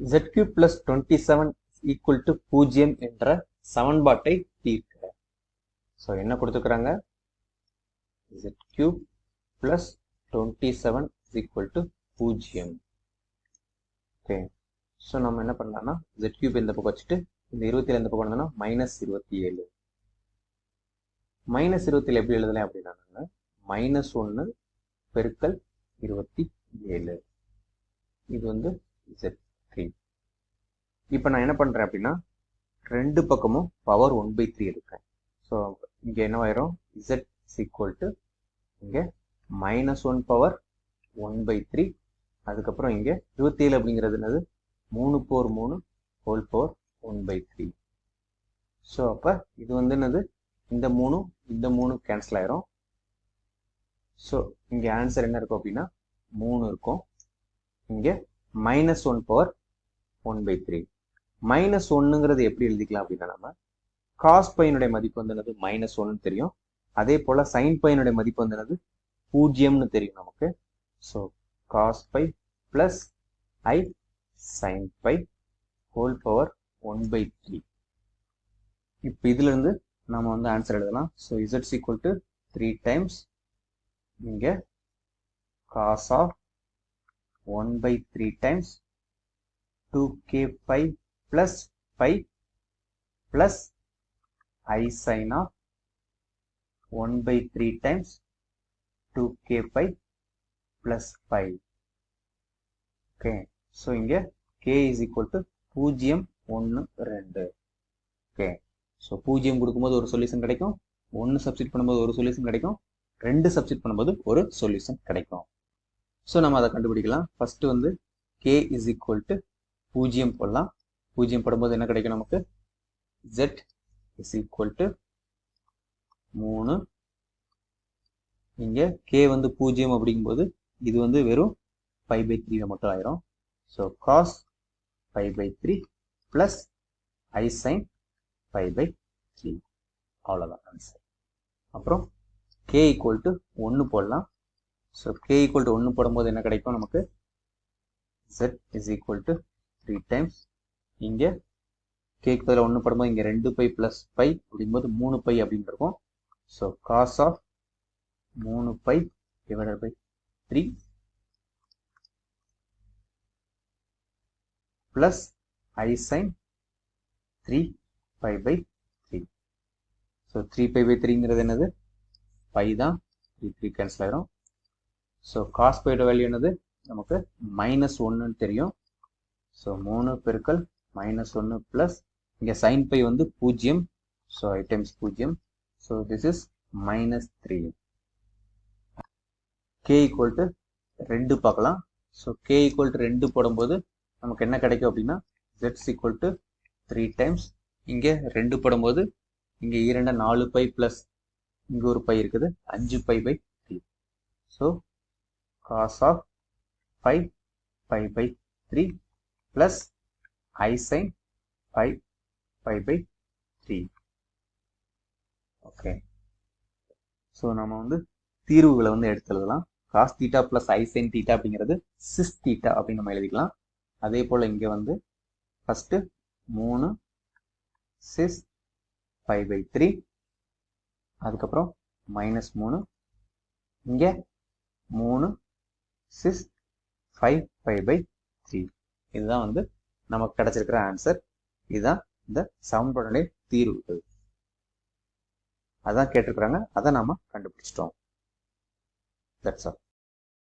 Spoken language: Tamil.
ZQ cube plus twenty seven equal to பூஜ்ஜியம் என்ற சமன்பாட்டை தீர்க்க. ஸோ என்ன கொடுத்துக்கிறாங்க ZQ cube plus twenty seven equal to பூஜ்ஜியம் ஓகே ஸோ நம்ம என்ன பண்ணலாம்னா ஜெட் கியூப் இந்த பக்கம் வச்சுட்டு இந்த இருபத்தி ஏழு இந்த பக்கம் வந்தோம்னா மைனஸ் இருபத்தி ஏழு. மைனஸ் இருபத்தி ஏழு எப்படி எழுதலாம் அப்படின்னா மைனஸ் ஒன்று பெருக்கல் இருபத்தி ஏழு. இது வந்து z இப்போ நான் என்ன பண்ணுறேன் அப்படின்னா ரெண்டு பக்கமும் பவர் ஒன் பை த்ரீ எடுக்கிறேன். ஸோ இங்கே என்னவாயிரும்? இசட் ஈக்குவல் டு இங்கே minus one power one by three அதுக்கப்புறம் இங்கே இருபத்தி ஏழு அப்படிங்கிறது என்னது? மூணு போர் மூணு whole power one by three so அப்போ இது வந்து என்னது? இந்த மூணு இந்த மூணு கேன்சல் ஆயிரும். ஸோ இங்கே ஆன்சர் என்ன இருக்கும் அப்படின்னா மூணு இருக்கும். இங்கே minus one power one by three minus ஒன்னுங்கிறது எப்படி எழுதிக்கலாம் அப்படின்னா நம்ம காஸ் பையனுடைய மதிப்பு வந்து என்னது? மைனஸ் ஒன்னு தெரியும். அதே போல் சைன் பையனுடைய மதிப்பு வந்து என்னது? பூஜ்ஜியம்னு தெரியும் நமக்கு. So cos pi plus i sin pi whole power one by three இப்போ இதுலேருந்து நம்ம வந்து ஆன்சர் எழுதலாம். ஸோ இசட்ஸ் ஈக்குவல் டு த்ரீ டைம்ஸ் இங்கே cos of one by three times two k pi plus pi plus i sin of one by three times two k pi plus five okay so இங்கே கே இஸ் ஈக்குவல் டு பூஜ்ஜியம் ஒன்று ரெண்டு. ஓகே ஸோ பூஜ்ஜியம் கொடுக்கும்போது ஒரு சொல்யூஷன் கிடைக்கும். ஒன்று சப்ஸ்டிட் பண்ணும்போது ஒரு சொல்யூஷன் கிடைக்கும். ரெண்டு சப்ஸ்டிட் பண்ணும்போது ஒரு சொல்யூஷன் கிடைக்கும். ஸோ நம்ம அதை கண்டுபிடிக்கலாம். ஃபர்ஸ்ட் வந்து கே இஸ் ஈக்குவல் டு பூஜ்ஜியம் போடலாம். பூஜ்ஜியம் போடும்போது என்ன கிடைக்கும் நமக்கு? ஜெட் இஸ் ஈக்குவல் டு மூணு. இங்கே கே வந்து பூஜ்ஜியம் அப்படிங்கும்போது இது வந்து வெறும் ஃபைவ் பை த்ரீ மட்டும் ஆயிரும். So cos five pi three plus i sine five pi three அவ்வளோதான் ஆன்சர் அப்புறம் கே ஈக்குவல் டு ஒன்று போடலாம். ஸோ கே ஈக்குவல் டு ஒன்று போடும்போது என்ன கிடைக்கும் நமக்கு? Z is equal to three times இங்கே கேக் பதில் ஒன்று படும்போது இங்கே ரெண்டு பை ப்ளஸ் பை அப்படிங்கும்போது மூணு பை அப்படின்னு இருக்கும். ஸோ காஸ் ஆஃப் மூணு pi divided by three plus i sin three pi by three so three pi by த்ரீங்கிறது என்னது? பை தான். த்ரீ த்ரீ கேன்சல் ஆயிரும். ஸோ காஸ் பையோட வேல்யூ என்னது? நமக்கு மைனஸ் ஒன்றுன்னு தெரியும். ஸோ மூணு பெருக்கல் மைனஸ் ஒன்று ப்ளஸ் இங்கே சைன் பை வந்து பூஜ்ஜியம் ஸோ ஐ டைம்ஸ் பூஜ்ஜியம் so this is minus three k equal to ரெண்டு பார்க்கலாம். ஸோ கே ஈக்குவல் டு ரெண்டு போடும்போது நமக்கு என்ன கிடைக்கும் அப்படின்னா ஜெட்ஸ் ஈக்குவல் டு த்ரீ டைம்ஸ் இங்கே ரெண்டு போடும்போது இங்கே இரண்டு நாலு பை ப்ளஸ் இங்கே ஒரு பை இருக்குது. அஞ்சு pi pi three so cos of five five pi three plus i sine five five pi three okay so நம்ம வந்து தீர்வுகளை வந்து எடுத்து எழுதலாம் cos theta plus i sine theta அப்படிங்கிறது சிஸ் தீட்டா அப்படின்னு நம்ம எழுதிக்கலாம். அதே போல் இங்கே வந்து ஃபஸ்ட்டு மூணு சிஸ் ஃபைவ் பை த்ரீ அதுக்கப்புறம் மைனஸ் மூணு. இங்கே மூணு cis five five pi three இதுதான் வந்து நமக்கு கிடைச்சிருக்கிற ஆன்சர் இதுதான் இந்த சமன்பாடுடைய தீர்வு அதான் கேட்டிருக்கிறாங்க அதை நாம கண்டுபிடிச்சிட்டோம். That's all